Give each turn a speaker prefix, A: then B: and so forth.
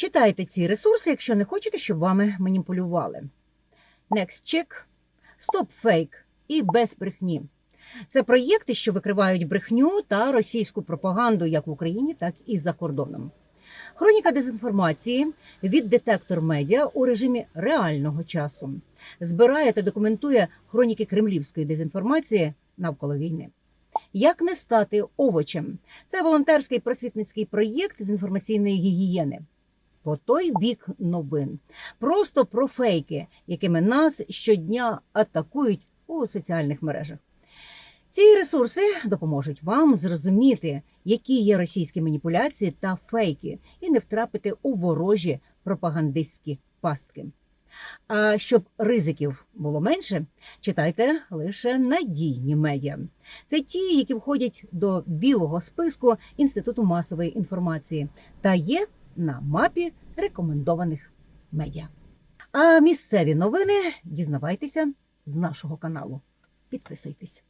A: Читайте ці ресурси, якщо не хочете, щоб вами маніпулювали. Next Check, Stop Fake і без брехні. Це проєкти, що викривають брехню та російську пропаганду як в Україні, так і за кордоном. Хроніка дезінформації від детектор медіа у режимі реального часу збирає та документує хроніки кремлівської дезінформації навколо війни. Як не стати овочем? Це волонтерський просвітницький проєкт з інформаційної гігієни. По той бік новин. Просто про фейки, якими нас щодня атакують у соціальних мережах. Ці ресурси допоможуть вам зрозуміти, які є російські маніпуляції та фейки, і не втрапити у ворожі пропагандистські пастки. А щоб ризиків було менше, читайте лише надійні медіа. Це ті, які входять до білого списку Інституту масової інформації та є на мапі рекомендованих медіа. А місцеві новини дізнавайтеся з нашого каналу. Підписуйтесь.